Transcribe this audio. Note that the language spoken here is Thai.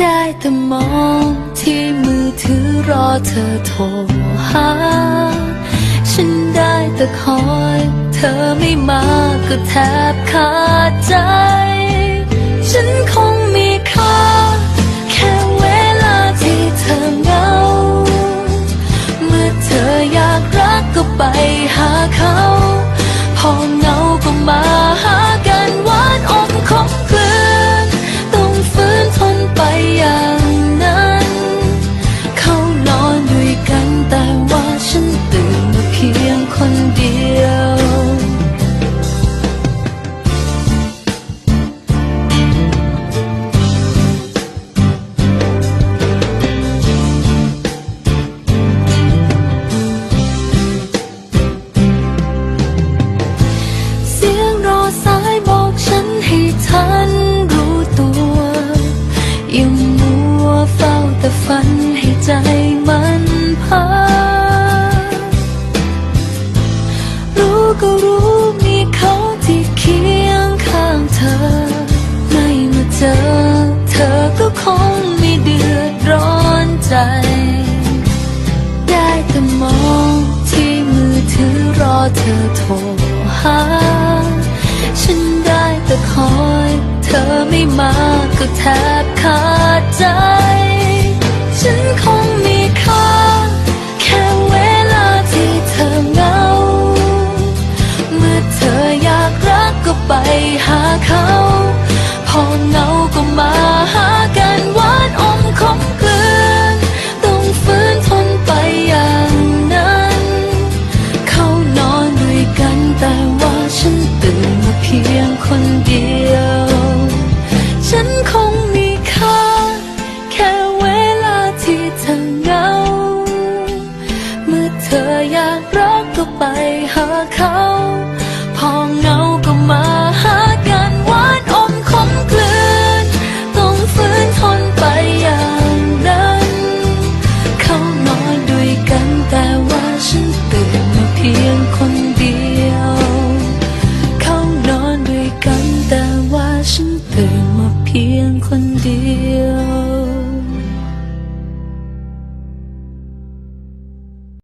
ได้แต่มองที่มือถือรอเธอโทรหา ฉันได้แต่คอย เธอไม่มาก็แทบขาดใจ ฉันคงมีค่า แค่เวลาที่เธอเหงา เมื่อเธออยากรักก็ไปหาเขาพอ ย่ามัวเฝ้าแต่ฝันให้ใจมันพักรู้ก็รู้มีเขาที่เคียงข้างเธอ ไม่มาเจอ เธอก็คงไม่เดือดร้อนใจ ได้แต่มองที่มือถือรอเธอโทรหา ฉันได้แต่คอยเธอไม่มา บขาดใจ ฉันคงมีค่า แค่เวลาที่เธอเหงา เมื่อเธออยากรักก็ไปหาเขา พอเหงาก็มาหากันหวานอมคมกลืนต้องฝืนทนไปอย่างนั้น เขานอนด้วยกันแต่ว่าฉันตื่นมาเพียง เธออยากรักก็ไปหาเขา